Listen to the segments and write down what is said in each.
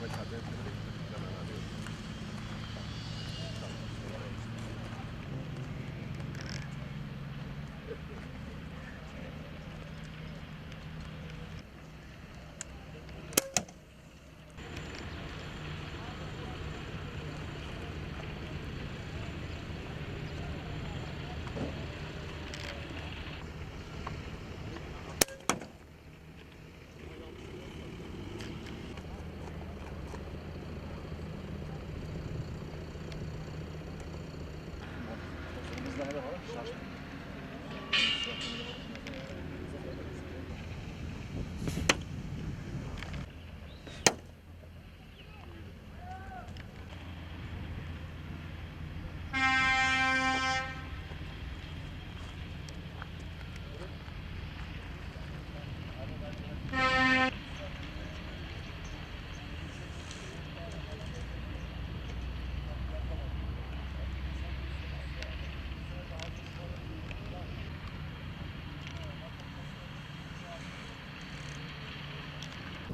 vai saber.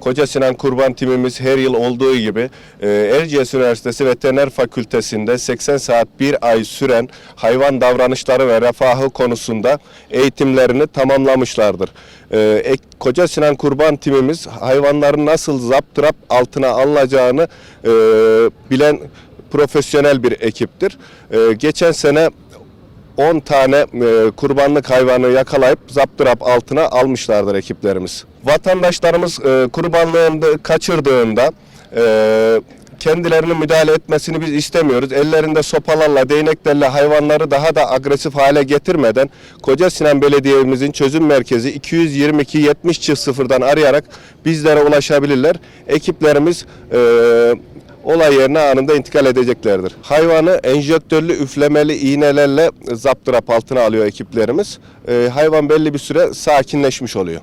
Koca Sinan Kurban timimiz her yıl olduğu gibi e, Erciyes Üniversitesi Veteriner Fakültesi'nde 80 saat bir ay süren hayvan davranışları ve refahı konusunda eğitimlerini tamamlamışlardır. E, Koca Sinan Kurban timimiz hayvanların nasıl zaptırap altına alınacağını e, bilen profesyonel bir ekiptir. E, geçen sene 10 tane e, kurbanlık hayvanı yakalayıp zaptırap altına almışlardır ekiplerimiz. Vatandaşlarımız e, kurbanlığını kaçırdığında e, kendilerinin müdahale etmesini biz istemiyoruz. Ellerinde sopalarla, değneklerle hayvanları daha da agresif hale getirmeden Koca Sinan Belediye'mizin çözüm merkezi 222 70 sıfırdan arayarak bizlere ulaşabilirler. Ekiplerimiz e, olay yerine anında intikal edeceklerdir. Hayvanı enjektörlü üflemeli iğnelerle zaptırap altına alıyor ekiplerimiz. Ee, hayvan belli bir süre sakinleşmiş oluyor.